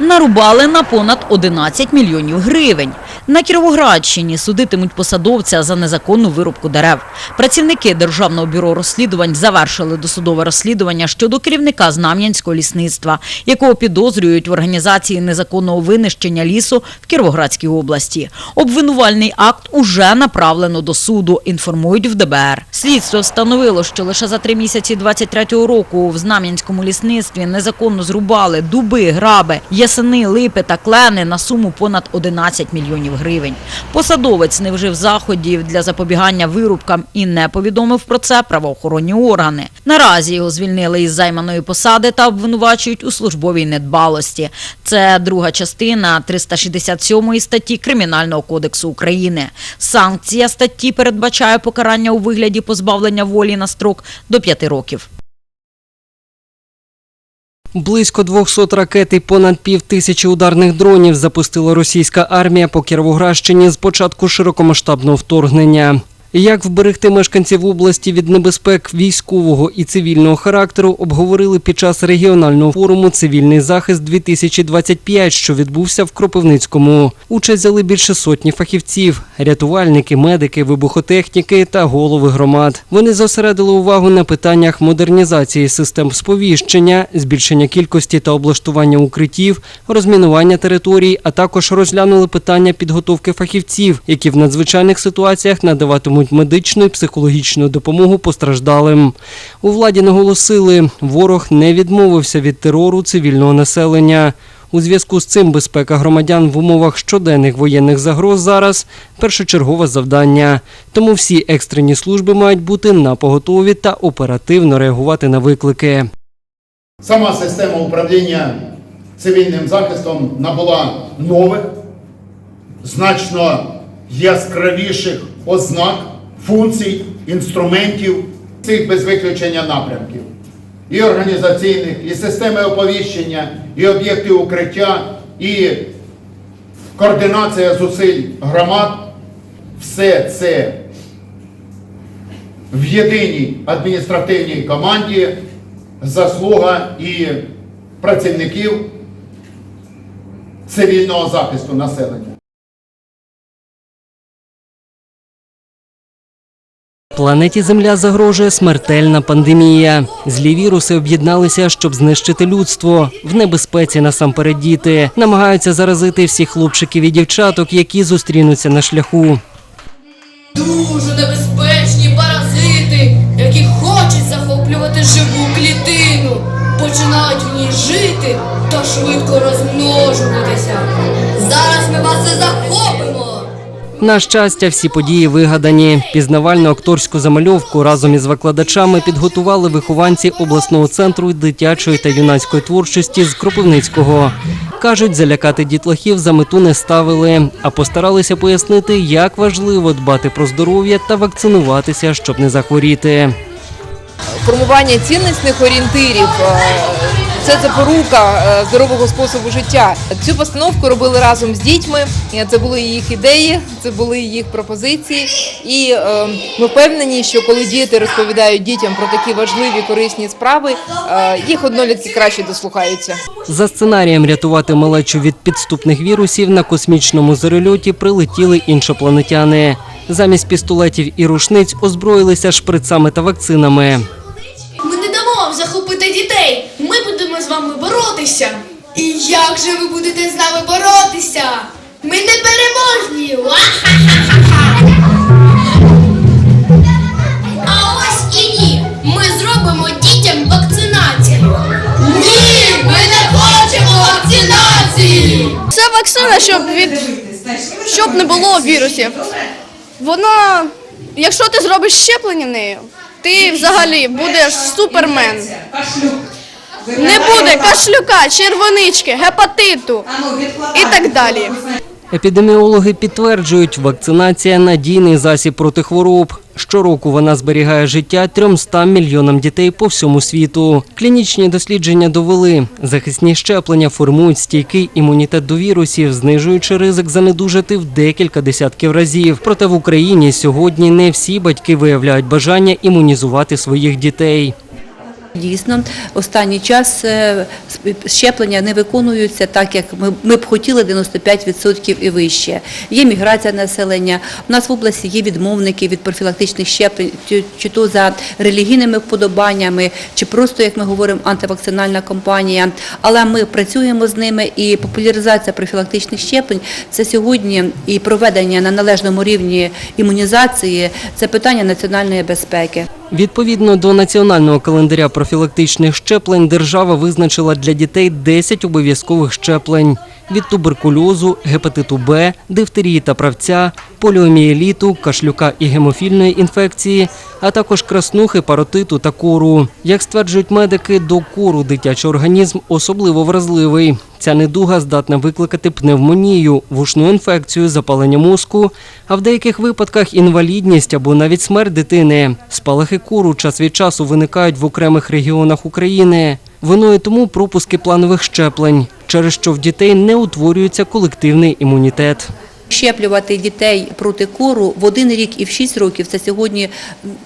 нарубали на понад 11 мільйонів гривень. На Кіровоградщині судитимуть посадовця за незаконну вирубку дерев. Працівники Державного бюро розслідувань завершили досудове розслідування щодо керівника Знам'янського лісництва, якого підозрюють в організації незаконного винищення лісу в Кіровоградській області. Обвинувальний акт уже направлено до суду, інформують в ДБР. Слідство встановило, що лише за три місяці 23-го року в Знам'янському лісництві незаконно зрубали дуби, граби, ясени, липи та клени на суму понад 11 мільйонів гривень. Посадовець не вжив заходів для запобігання вирубкам і не повідомив про це правоохоронні органи. Наразі його звільнили із займаної посади та обвинувачують у службовій недбалості. Це друга частина 367 статті Кримінального кодексу України. Санкція статті передбачає покарання у вигляді позбавлення волі на строк до 5 років. Близько 200 ракет і понад пів тисячі ударних дронів запустила російська армія по Кіровоградщині з початку широкомасштабного вторгнення. Як вберегти мешканців області від небезпек військового і цивільного характеру, обговорили під час регіонального форуму Цивільний захист 2025 що відбувся в Кропивницькому. Участь взяли більше сотні фахівців: рятувальники, медики, вибухотехніки та голови громад. Вони зосередили увагу на питаннях модернізації систем сповіщення, збільшення кількості та облаштування укриттів, розмінування територій, а також розглянули питання підготовки фахівців, які в надзвичайних ситуаціях надаватимуть медичну і психологічну допомогу постраждалим. У владі наголосили, ворог не відмовився від терору цивільного населення. У зв'язку з цим безпека громадян в умовах щоденних воєнних загроз зараз першочергове завдання. Тому всі екстрені служби мають бути на поготові та оперативно реагувати на виклики. Сама система управління цивільним захистом набула нових, значно яскравіших ознак, функцій, інструментів цих без виключення напрямків. І організаційних, і системи оповіщення, і об'єкти укриття, і координація зусиль громад. Все це в єдиній адміністративній команді заслуга і працівників цивільного захисту населення. Планеті Земля загрожує смертельна пандемія. Злі віруси об'єдналися, щоб знищити людство. В небезпеці насамперед діти намагаються заразити всіх хлопчиків і дівчаток, які зустрінуться на шляху. Дуже небезпечні паразити, які хочуть захоплювати живу клітину, починають в ній жити та швидко розмножуватися. Зараз ми вас і захопимо. На щастя, всі події вигадані. Пізнавальну акторську замальовку разом із викладачами підготували вихованці обласного центру дитячої та юнацької творчості з Кропивницького. Кажуть, залякати дітлахів за мету не ставили, а постаралися пояснити, як важливо дбати про здоров'я та вакцинуватися, щоб не захворіти. формування ціннісних орієнтирів. Е, Це запорука е, здорового способу життя. Цю постановку робили разом з дітьми. Це були їх ідеї, це були їх пропозиції. І е, ми впевнені, що коли діти розповідають дітям про такі важливі корисні справи, е, їх однолітки краще дослухаються. За сценарієм рятувати малечу від підступних вірусів на космічному зорольоті прилетіли іншопланетяни. Замість пістолетів і рушниць озброїлися шприцами та вакцинами. Ми не дамо вам захопити дітей. Ми будемо з вами боротися. І як же ви будете з нами боротися? Ми не переможні. А ось і ні. Ми зробимо дітям вакцинацію. Ні, ми не хочемо вакцинації. Це вакцина, щоб від щоб не було вірусів. Вона, якщо ти зробиш щеплення нею, ти взагалі будеш супермен. Не буде кашлюка, червонички, гепатиту і так далі. Епідеміологи підтверджують, вакцинація надійний засіб проти хвороб. Щороку вона зберігає життя 300 мільйонам дітей по всьому світу. Клінічні дослідження довели, захисні щеплення формують стійкий імунітет до вірусів, знижуючи ризик занедужати в декілька десятків разів. Проте в Україні сьогодні не всі батьки виявляють бажання імунізувати своїх дітей. Дійсно, останній час е, щеплення не виконуються так, як ми, б хотіли 95% і вище. Є міграція населення. У нас в області є відмовники від профілактичних щеплень, чи, то за релігійними вподобаннями, чи просто, як ми говоримо, антивакцинальна кампанія. Але ми працюємо з ними і популяризація профілактичних щеплень це сьогодні і проведення на належному рівні імунізації це питання національної безпеки. Відповідно до національного календаря профілактичних щеплень, держава визначила для дітей 10 обов'язкових щеплень від туберкульозу, гепатиту Б, дифтерії та правця, поліомієліту, кашлюка і гемофільної інфекції, а також краснухи, паротиту та кору. Як стверджують медики, до кору дитячий організм особливо вразливий. Ця недуга здатна викликати пневмонію, вушну інфекцію, запалення мозку, а в деяких випадках інвалідність або навіть смерть дитини. Спалахи кору час від часу виникають в окремих регіонах України. Виною тому пропуски планових щеплень, через що в дітей не утворюється колективний імунітет. Щеплювати дітей проти кору в один рік і в 6 років це сьогодні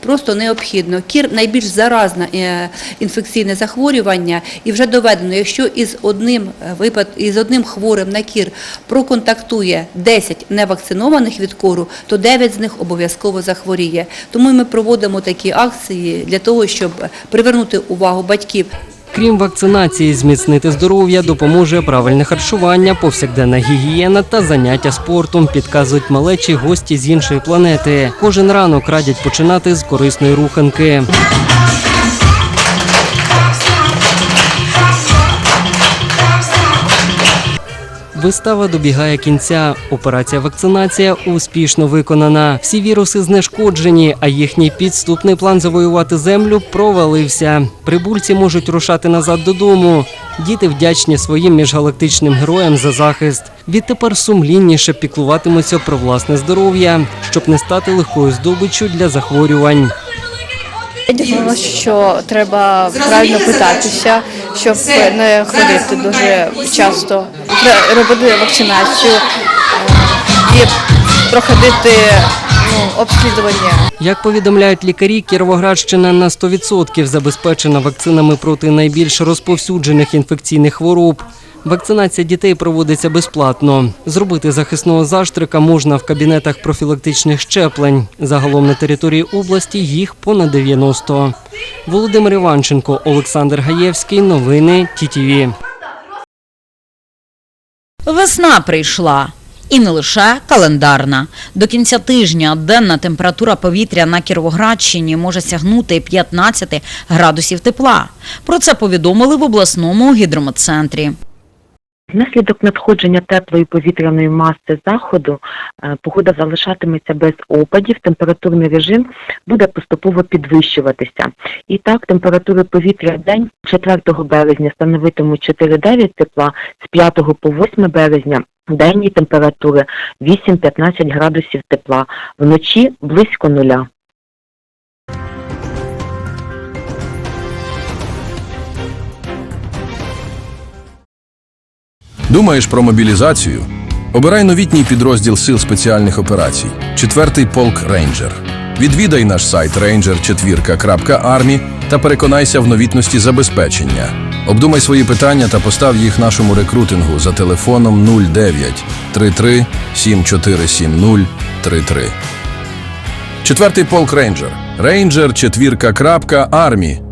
просто необхідно. Кір найбільш заразне е, інфекційне захворювання, і вже доведено, якщо із одним е, випад із одним хворим на кір проконтактує 10 невакцинованих від кору, то 9 з них обов'язково захворіє. Тому ми проводимо такі акції для того, щоб привернути увагу батьків. Крім вакцинації, зміцнити здоров'я допоможе правильне харчування, повсякденна гігієна та заняття спортом, підказують малечі гості з іншої планети. Кожен ранок радять починати з корисної руханки. Вистава добігає кінця. Операція вакцинація успішно виконана. Всі віруси знешкоджені, а їхній підступний план завоювати землю провалився. Прибульці можуть рушати назад додому. Діти вдячні своїм міжгалактичним героям за захист. Відтепер сумлінніше піклуватимуться про власне здоров'я, щоб не стати легкою здобиччю для захворювань. Я дізналася, що треба правильно питатися, щоб не ходити дуже часто, робити вакцинацію е, і проходити ну, обслідування. Як повідомляють лікарі, Кіровоградщина на 100% забезпечена вакцинами проти найбільш розповсюджених інфекційних хвороб. Вакцинація дітей проводиться безплатно. Зробити захисного заштрика можна в кабінетах профілактичних щеплень. Загалом на території області їх понад 90. Володимир Іванченко, Олександр Гаєвський. Новини ТІТІВІ. Весна прийшла. І не лише календарна. До кінця тижня денна температура повітря на Кіровоградщині може сягнути 15 градусів тепла. Про це повідомили в обласному гідрометцентрі. Внаслідок надходження теплої повітряної маси заходу е, погода залишатиметься без опадів, температурний режим буде поступово підвищуватися. І так, температури повітря в день 4 березня становитимуть 4-9 тепла, з 5 по 8 березня денні температури 8-15 градусів тепла, вночі близько нуля. Думаєш про мобілізацію? Обирай новітній підрозділ Сил спеціальних операцій, четвертий полк Рейнджер. Відвідай наш сайт ranger4.army та переконайся в новітності забезпечення. Обдумай свої питання та постав їх нашому рекрутингу за телефоном 09 33 7470 33. Четвертий полк Рейнджер. Рейнджер четвірка.